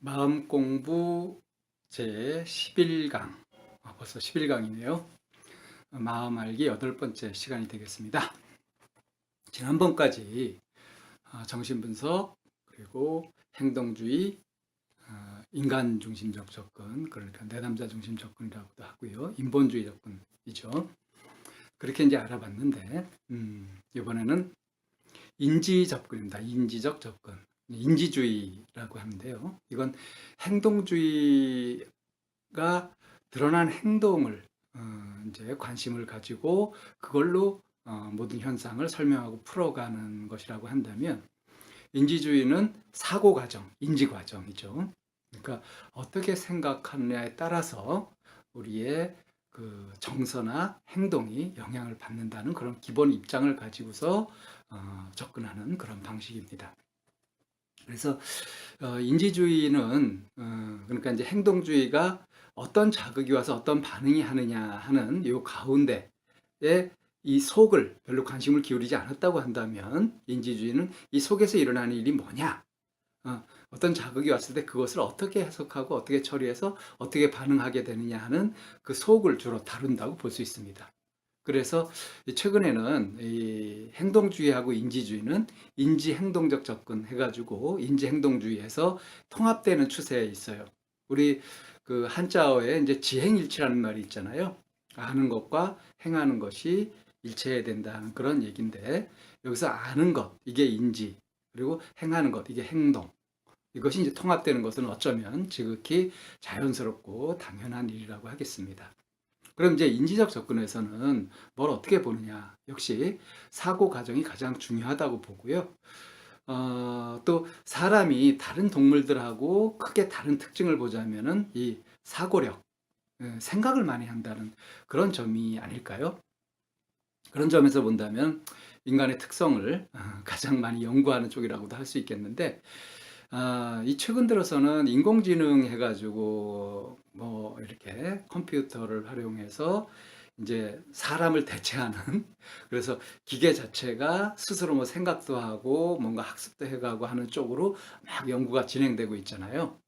마음 공부 제 11강. 아, 벌써 11강이네요. 마음 알기 여덟 번째 시간이 되겠습니다. 지난번까지 아, 정신분석, 그리고 행동주의, 아, 인간 중심적 접근, 그러니까 내담자 중심 접근이라고도 하고요. 인본주의 접근이죠. 그렇게 이제 알아봤는데, 음, 이번에는 인지 접근입니다. 인지적 접근. 인지주의라고 하는데요. 이건 행동주의가 드러난 행동을 어, 이제 관심을 가지고 그걸로 어, 모든 현상을 설명하고 풀어가는 것이라고 한다면 인지주의는 사고 과정, 인지 과정이죠. 그러니까 어떻게 생각하느냐에 따라서 우리의 그 정서나 행동이 영향을 받는다는 그런 기본 입장을 가지고서 어, 접근하는 그런 방식입니다. 그래서 어, 인지주의는 어, 그러니까 이제 행동주의가 어떤 자극이 와서 어떤 반응이 하느냐 하는 요 가운데에 이 속을 별로 관심을 기울이지 않았다고 한다면 인지주의는 이 속에서 일어나는 일이 뭐냐 어, 어떤 자극이 왔을 때 그것을 어떻게 해석하고 어떻게 처리해서 어떻게 반응하게 되느냐 하는 그 속을 주로 다룬다고 볼 수 있습니다. 그래서 최근에는 이 행동주의하고 인지주의는 인지 행동적 접근 해가지고 인지 행동주의에서 통합되는 추세에 있어요. 우리 그 한자어에 이제 지행일치라는 말이 있잖아요. 아는 것과 행하는 것이 일체해야 된다는 그런 얘기인데 여기서 아는 것 이게 인지 그리고 행하는 것 이게 행동 이것이 이제 통합되는 것은 어쩌면 지극히 자연스럽고 당연한 일이라고 하겠습니다. 그럼 이제 인지적 접근에서는 뭘 어떻게 보느냐. 역시 사고 과정이 가장 중요하다고 보고요. 어, 또 사람이 다른 동물들하고 크게 다른 특징을 보자면은 이 사고력, 예, 생각을 많이 한다는 그런 점이 아닐까요? 그런 점에서 본다면 인간의 특성을 어, 가장 많이 연구하는 쪽이라고도 할 수 있겠는데, 아, 이 최근 들어서는 인공지능 해가지고 뭐 이렇게 컴퓨터를 활용해서 이제 사람을 대체하는 그래서 기계 자체가 스스로 뭐 생각도 하고 뭔가 학습도 해가고 하는 쪽으로 막 연구가 진행되고 있잖아요.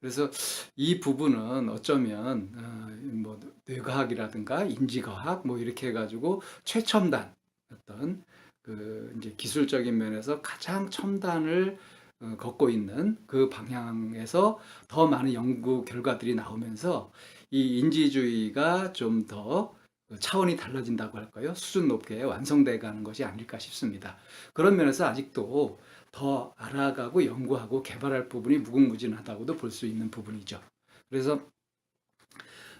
그래서 이 부분은 어쩌면 어, 뭐 뇌과학이라든가 인지과학 뭐 이렇게 해가지고 최첨단 어떤 그 이제 기술적인 면에서 가장 첨단을 어, 걷고 있는 그 방향에서 더 많은 연구 결과들이 나오면서 이 인지주의가 좀 더 차원이 달라진다고 할까요? 수준 높게 완성돼 가는 것이 아닐까 싶습니다. 그런 면에서 아직도 더 알아가고 연구하고 개발할 부분이 무궁무진하다고도 볼 수 있는 부분이죠. 그래서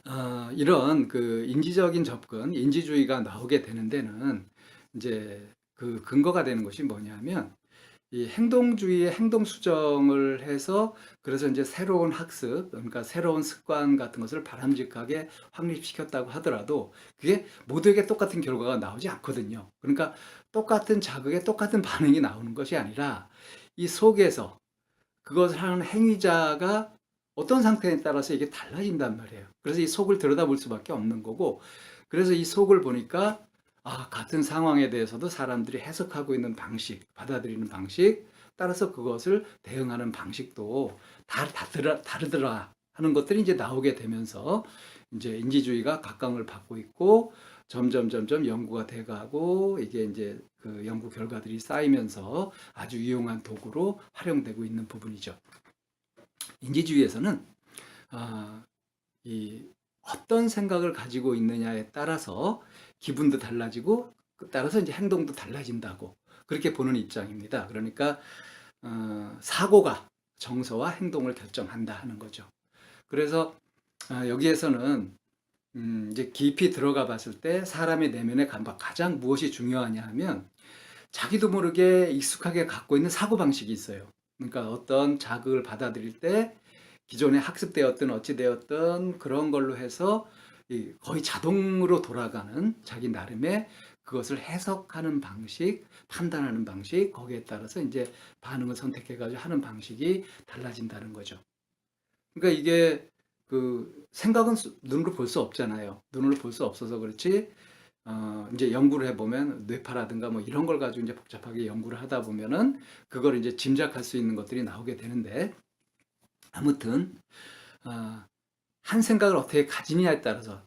어, 이런 그 인지적인 접근, 인지주의가 나오게 되는 데는 이제 그 근거가 되는 것이 뭐냐면 이 행동주의의 행동 수정을 해서 그래서 이제 새로운 학습, 그러니까 새로운 습관 같은 것을 바람직하게 확립시켰다고 하더라도 그게 모두에게 똑같은 결과가 나오지 않거든요. 그러니까 똑같은 자극에 똑같은 반응이 나오는 것이 아니라 이 속에서 그것을 하는 행위자가 어떤 상태에 따라서 이게 달라진단 말이에요. 그래서 이 속을 들여다볼 수밖에 없는 거고, 그래서 이 속을 보니까 아, 같은 상황에 대해서도 사람들이 해석하고 있는 방식, 받아들이는 방식, 따라서 그것을 대응하는 방식도 다, 다르더라, 다르더라 하는 것들이 이제 나오게 되면서 이제 인지주의가 각광을 받고 있고 점점 점점 연구가 돼가고 이게 이제 그 연구 결과들이 쌓이면서 아주 유용한 도구로 활용되고 있는 부분이죠. 인지주의에서는 아, 이 어떤 생각을 가지고 있느냐에 따라서 기분도 달라지고 그 따라서 이제 행동도 달라진다고 그렇게 보는 입장입니다. 그러니까 어, 사고가 정서와 행동을 결정한다 하는 거죠. 그래서 어, 여기에서는 음, 이제 깊이 들어가 봤을 때 사람의 내면에 가장 무엇이 중요하냐 하면 자기도 모르게 익숙하게 갖고 있는 사고 방식이 있어요. 그러니까 어떤 자극을 받아들일 때 기존에 학습되었든 어찌되었든 그런 걸로 해서 거의 자동으로 돌아가는 자기 나름의 그것을 해석하는 방식, 판단하는 방식, 거기에 따라서 이제 반응을 선택해가지고 하는 방식이 달라진다는 거죠. 그러니까 이게 그 생각은 눈으로 볼 수 없잖아요. 눈으로 볼 수 없어서 그렇지. 어, 이제 연구를 해보면 뇌파라든가 뭐 이런 걸 가지고 이제 복잡하게 연구를 하다 보면은 그걸 이제 짐작할 수 있는 것들이 나오게 되는데 아무튼 아, 한 생각을 어떻게 가지느냐에 따라서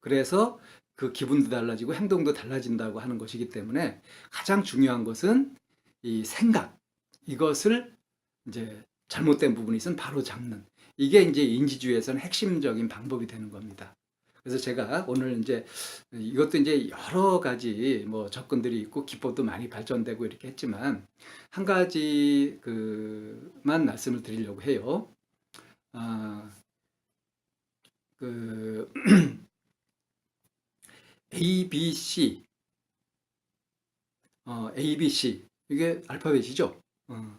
그래서 그 기분도 달라지고 행동도 달라진다고 하는 것이기 때문에 가장 중요한 것은 이 생각 이것을 이제 잘못된 부분이 있으면 바로 잡는 이게 이제 인지주의에서는 핵심적인 방법이 되는 겁니다. 그래서 제가 오늘 이제 이것도 이제 여러 가지 뭐 접근들이 있고 기법도 많이 발전되고 이렇게 했지만 한 가지 그만 말씀을 드리려고 해요. 아, 그 A, B, C 어, A, B, C 이게 알파벳이죠. 어,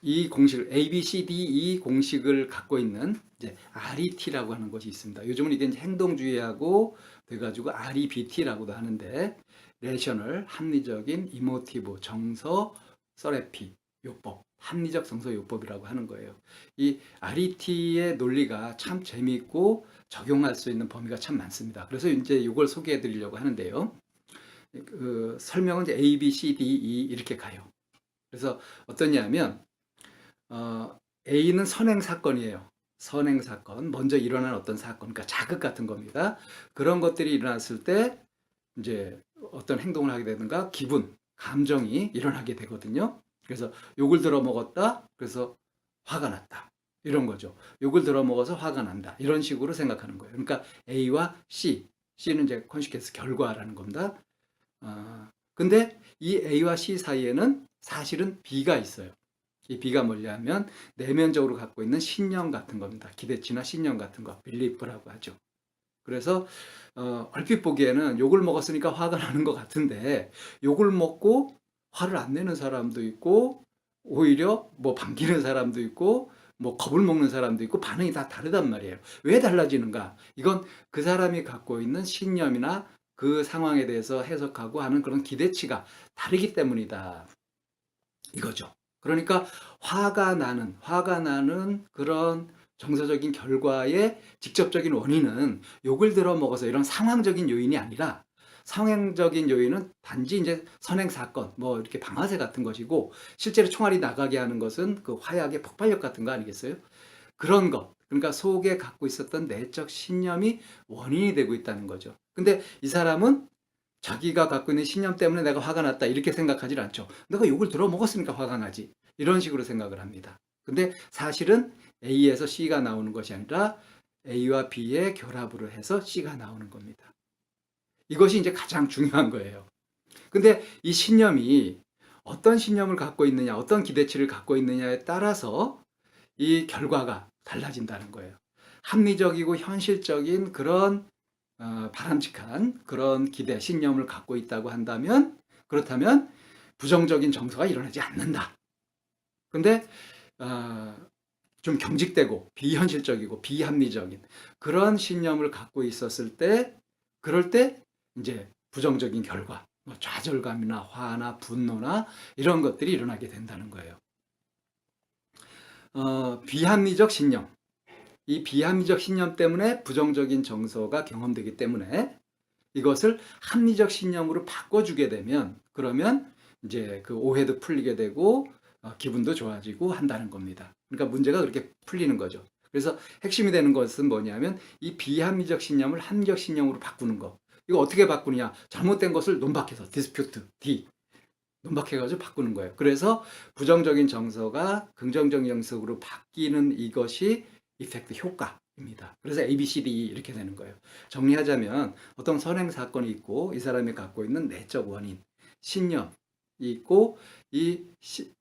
이 공식을 A, B, C, D, E 공식을 갖고 있는 이제 RET라고 하는 것이 있습니다. 요즘은 이게 행동주의하고 돼가지고 REBT라고도 하는데 레셔널 합리적인 이모티브 정서 서레피 요법 합리적 정서 요법이라고 하는 거예요. 이 RET의 논리가 참 재미있고 적용할 수 있는 범위가 참 많습니다. 그래서 이제 이걸 소개해 드리려고 하는데요. 그 설명은 이제 A, B, C, D, E 이렇게 가요. 그래서 어떠냐면 어, A는 선행 사건이에요. 선행 사건, 먼저 일어난 어떤 사건, 그러니까 자극 같은 겁니다. 그런 것들이 일어났을 때 이제 어떤 행동을 하게 되든가 기분, 감정이 일어나게 되거든요. 그래서 욕을 들어 먹었다. 그래서 화가 났다. 이런 거죠. 욕을 들어 먹어서 화가 난다. 이런 식으로 생각하는 거예요. 그러니까 A와 C, C는 이제 컨시케스 결과라는 겁니다. 아, 근데 이 A와 C 사이에는 사실은 B가 있어요. 이 B가 뭐냐면 내면적으로 갖고 있는 신념 같은 겁니다. 기대치나 신념 같은 거, 빌리프라고 하죠. 그래서 어, 얼핏 보기에는 욕을 먹었으니까 화가 나는 것 같은데 욕을 먹고 화를 안 내는 사람도 있고 오히려 뭐 반기는 사람도 있고 뭐 겁을 먹는 사람도 있고 반응이 다 다르단 말이에요. 왜 달라지는가? 이건 그 사람이 갖고 있는 신념이나 그 상황에 대해서 해석하고 하는 그런 기대치가 다르기 때문이다. 이거죠. 그러니까 화가 나는 화가 나는 그런 정서적인 결과의 직접적인 원인은 욕을 들어 먹어서 이런 상황적인 요인이 아니라 상황적인 요인은 단지 이제 선행 사건, 뭐 이렇게 방아쇠 같은 것이고 실제로 총알이 나가게 하는 것은 그 화약의 폭발력 같은 거 아니겠어요? 그런 것. 그러니까 속에 갖고 있었던 내적 신념이 원인이 되고 있다는 거죠. 근데 이 사람은 자기가 갖고 있는 신념 때문에 내가 화가 났다 이렇게 생각하지 않죠. 내가 욕을 들어 먹었으니까 화가 나지. 이런 식으로 생각을 합니다. 근데 사실은 A에서 C가 나오는 것이 아니라 A와 B의 결합으로 해서 C가 나오는 겁니다. 이것이 이제 가장 중요한 거예요. 근데 이 신념이 어떤 신념을 갖고 있느냐, 어떤 기대치를 갖고 있느냐에 따라서 이 결과가 달라진다는 거예요. 합리적이고 현실적인 그런 어, 바람직한 그런 기대, 신념을 갖고 있다고 한다면 그렇다면 부정적인 정서가 일어나지 않는다. 근데 어, 좀 경직되고 비현실적이고 비합리적인 그런 신념을 갖고 있었을 때 그럴 때 이제 부정적인 결과, 뭐 좌절감이나 화나 분노나 이런 것들이 일어나게 된다는 거예요. 어, 비합리적 신념. 이 비합리적 신념 때문에 부정적인 정서가 경험되기 때문에 이것을 합리적 신념으로 바꿔주게 되면 그러면 이제 그 오해도 풀리게 되고 어, 기분도 좋아지고 한다는 겁니다. 그러니까 문제가 그렇게 풀리는 거죠. 그래서 핵심이 되는 것은 뭐냐면 이 비합리적 신념을 합리적 신념으로 바꾸는 거. 이거 어떻게 바꾸느냐? 잘못된 것을 논박해서 디스퓨트 D 논박해가지고 바꾸는 거예요. 그래서 부정적인 정서가 긍정적인 정서로 바뀌는 이것이 이펙트 효과입니다. 그래서 A, B, C, D E 이렇게 되는 거예요. 정리하자면 어떤 선행 사건이 있고 이 사람이 갖고 있는 내적 원인, 신념이 있고 이 시,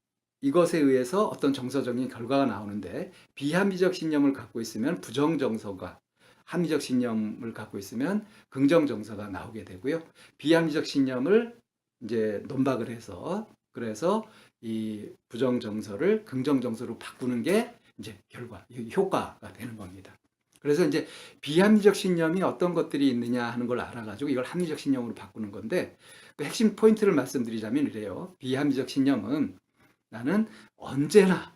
이것에 의해서 어떤 정서적인 결과가 나오는데 비합리적 신념을 갖고 있으면 부정 정서가 합리적 신념을 갖고 있으면 긍정 정서가 나오게 되고요. 비합리적 신념을 이제 논박을 해서 그래서 이 부정 정서를 긍정 정서로 바꾸는 게 이제 결과, 효과가 되는 겁니다. 그래서 이제 비합리적 신념이 어떤 것들이 있느냐 하는 걸 알아가지고 이걸 합리적 신념으로 바꾸는 건데 그 핵심 포인트를 말씀드리자면 이래요. 비합리적 신념은 나는 언제나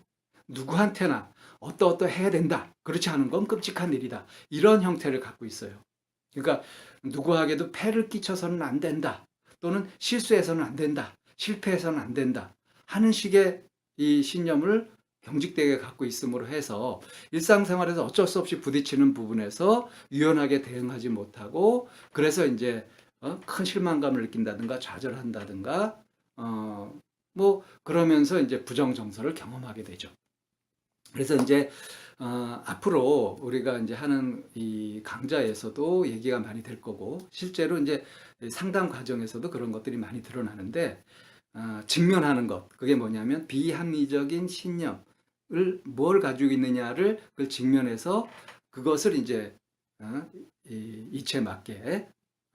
누구한테나 어떠어떠 해야 된다. 그렇지 않은 건 끔찍한 일이다. 이런 형태를 갖고 있어요. 그러니까 누구에게도 폐를 끼쳐서는 안 된다. 또는 실수해서는 안 된다. 실패해서는 안 된다. 하는 식의 이 신념을 경직되게 갖고 있음으로 해서 일상생활에서 어쩔 수 없이 부딪히는 부분에서 유연하게 대응하지 못하고 그래서 이제 어, 큰 실망감을 느낀다든가 좌절한다든가 어, 뭐 그러면서 이제 부정 정서를 경험하게 되죠. 그래서 이제 어, 앞으로 우리가 이제 하는 이 강좌에서도 얘기가 많이 될 거고 실제로 이제 상담 과정에서도 그런 것들이 많이 드러나는데 어, 직면하는 것 그게 뭐냐면 비합리적인 신념을 뭘 가지고 있느냐를 그걸 직면해서 그것을 이제 어, 이 이치에 맞게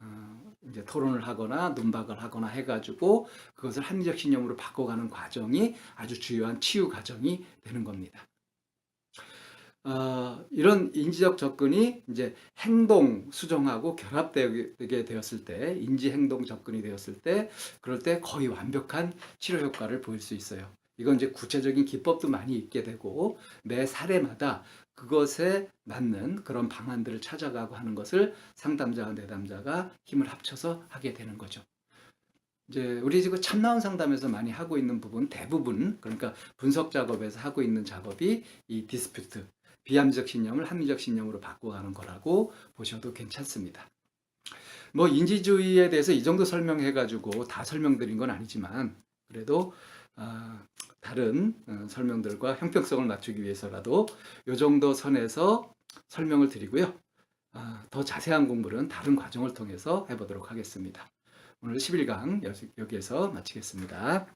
어, 이제 토론을 하거나 논박을 하거나 해가지고 그것을 합리적 신념으로 바꿔가는 과정이 아주 주요한 치유 과정이 되는 겁니다. 어, 이런 인지적 접근이 이제 행동 수정하고 결합되게 되었을 때, 인지 행동 접근이 되었을 때, 그럴 때 거의 완벽한 치료 효과를 보일 수 있어요. 이건 이제 구체적인 기법도 많이 있게 되고, 매 사례마다 그것에 맞는 그런 방안들을 찾아가고 하는 것을 상담자와 내담자가 힘을 합쳐서 하게 되는 거죠. 이제 우리 지금 참나온 상담에서 많이 하고 있는 부분 대부분 그러니까 분석 작업에서 하고 있는 작업이 이 디스퓨트 비합리적 신념을 합리적 신념으로 바꿔가는 거라고 보셔도 괜찮습니다. 뭐 인지주의에 대해서 이 정도 설명해 가지고 다 설명드린 건 아니지만 그래도 아, 다른 어, 설명들과 형평성을 맞추기 위해서라도 이 정도 선에서 설명을 드리고요. 아, 더 자세한 공부는 다른 과정을 통해서 해보도록 하겠습니다. 오늘 11강 여기에서 마치겠습니다.